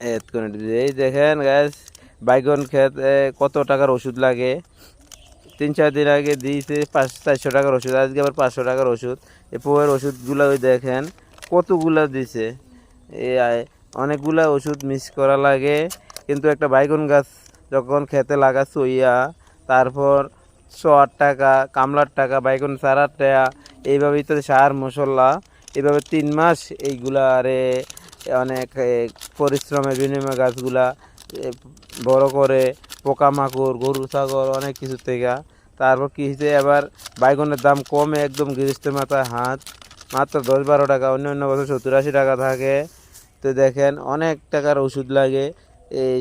এই দেখেন গ্যাস বাইগন খেতে কত টাকার ওষুধ লাগে। তিন, চার দিন আগে দিয়েছে পাঁচ, চারশো টাকার ওষুধ, আজকে আবার পাঁচশো টাকার ওষুধ। এ পোয়ের ওষুধগুলো ওই দেখেন, কতগুলা দিছে। এ অনেকগুলা ওষুধ মিস করা লাগে। কিন্তু একটা বাইগন গাছ যখন খেতে লাগা ইয়া তারপর ছ টাকা, কামলার টাকা, বাইগন চারার টাকা, এইভাবেই তো সার মশলা এইভাবে তিন মাস এইগুলা আরে অনেক পরিশ্রমের বিনিময়ে গাছগুলা বড় করে পোকামাকড় গরু ছাগল অনেক কিছু থেকে। তারপর কি হয়েছে? এবার বাইগনের দাম কমে একদম গৃহস্থের মাথায় হাত। মাত্র দশ বারো টাকা অন্য অন্য বছর সত্তর আশি টাকা থাকে। তো দেখেন অনেক টাকার ওষুধ লাগে। এই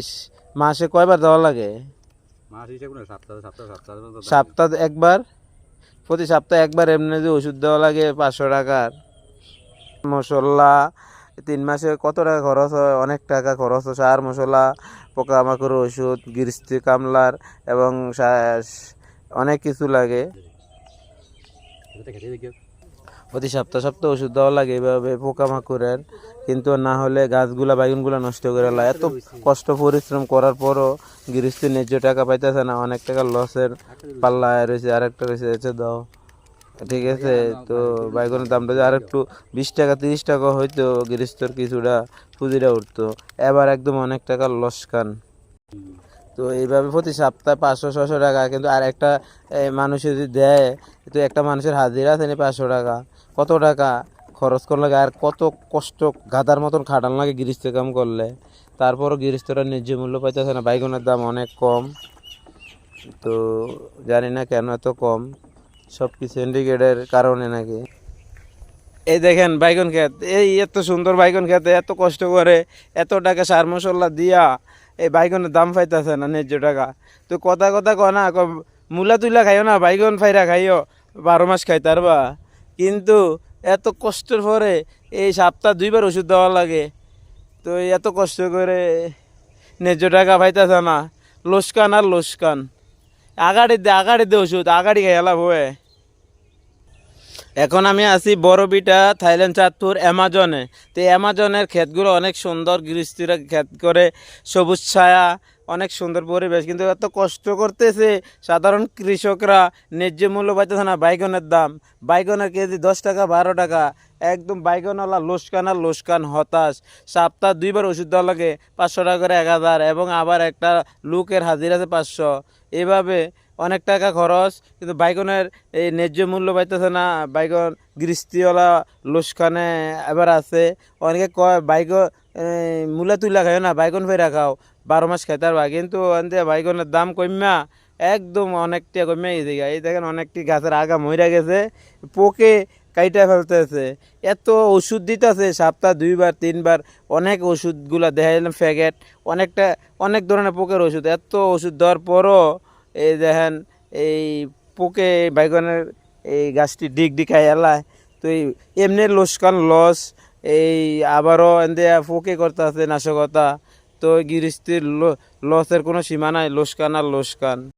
মাসে কয়বার দেওয়া লাগে। সপ্তাহ একবার? প্রতি সপ্তাহে একবার এমনি যে ওষুধ দেওয়া লাগে পাঁচশো টাকার। মশলা তিন মাসে কত টাকা খরচ হয়? অনেক টাকা খরচ হয়। সার, মশলা, পোকামাকড়, ওষুধ গৃষ্টি কামলার এবং অনেক কিছু লাগে। প্রতি সপ্তাহ সপ্তাহ ওষুধ দেওয়া লাগে এভাবে পোকামাকড়ের। কিন্তু না হলে গাছগুলা বাইগুনগুলা নষ্ট করে লা এত কষ্ট, পরিশ্রম করার পরও গৃহস্থী ন্যায্য টাকা পাইতেছে না। অনেক টাকা লসের পাল্লায় রয়েছে। আরেকটা রয়েছে দাও। ঠিক আছে, তো বাইগনের দামটা যে আরেকটু বিশ টাকা, তিরিশ টাকা হয়তো গৃহস্থর কিছুটা পুঁজিটা উঠতো। এবার একদম অনেক টাকা লসকান তো এইভাবে প্রতি সপ্তাহে পাঁচশো ছশো টাকা, কিন্তু আর একটা মানুষ যদি দেয়, তো একটা মানুষের হাজিরা আছে পাঁচশো টাকা? কত টাকা খরচ করলে লাগে আর কত কষ্ট গাদার মতন খাটান লাগে গৃহস্থ কাম করলে? তারপরও গৃহস্থরা ন্যায্য মূল্য পাইতেছে না, বাইগনের দাম অনেক কম। তো জানি না কেন এত কম। সব কিছু সিন্ডিকেটের কারণে নাকি? এই দেখেন বাইগন খেত এই এত সুন্দর বাইগন খেতে এত কষ্ট করে, এত টাকা সার মশলা দিয়া এই বাইগনের দাম পাইতেছে না ন্যায্য টাকা। তো কথা কথা কয় না ক মূলা তুলা খাইও না, বাইগন ফাইরা খাইও, বারো মাস খাই তারবা কিন্তু এত কষ্টের পরে এই সপ্তাহ দুইবার ওষুধ দেওয়া লাগে। তো এত কষ্ট করে ন্যায্য টাকা পাইতেছে না। লোসকান আর লোসকান। আগাড়ি দে আগাড়ি দে ওষুধ, আগাড়ি খাইলা বয়ে এখন আমি আছি বড়বিটা, থাইল্যান্ড চাঁদপুর, অ্যামাজনে। তো অ্যামাজনের ক্ষেতগুলো অনেক সুন্দর, গৃহস্থীরা ক্ষেত করে, সবুজ ছায়া, অনেক সুন্দর পরিবেশ। কিন্তু এত কষ্ট করতেছে, সাধারণ কৃষকরা, ন্যায্য মূল্য পাইতেছে না বাইগনের দাম। বাইগনের কেজি দশ টাকা, বারো টাকা। একদম বাইগনওয়ালা লোসকান আর লোসকান হতাশ। সপ্তাহ দুইবার ওষুধ দেওয়া লাগে, পাঁচশো টাকা করে এক হাজার, এবং আবার একটা লুকের হাজির আছে পাঁচশো। এভাবে অনেক টাকা খরচ, কিন্তু বাইগনের এই ন্যায্য মূল্য পাইতেছে না। বাইগন গৃষ্টিওয়ালা লোসখানে এবার আছে। অনেকে কয় বাইগ মূলা তুলা খাও না, বাইগন ফেরা খাও, বারো মাস খাইতে পারবা। কিন্তু বাইগনের দাম কমা একদম অনেকটা কমে গেছে। এই দেখেন অনেকটি গাছের আগা মইরা গেছে, পোকে কাইটা ফেলতেছে। এত ওষুধ দিতেছে, সপ্তাহ দুইবার, তিনবার, অনেক ওষুধগুলা দেখাইলাম প্যাকেট অনেকটা, অনেক ধরনের পোকের ওষুধ। এত ওষুধ দেওয়ার পরও এই দেখেন, এই পোকে বাইগনের এই গাছটি ডিগ ডিকায় এলায়। তো এই এমনি লোসকান লস, এই আবারও এন্দে পোকে করতে আছে নাশকতা। তো গৃহস্থির লসের কোনো সীমা নাই লোসকান আর লোসকান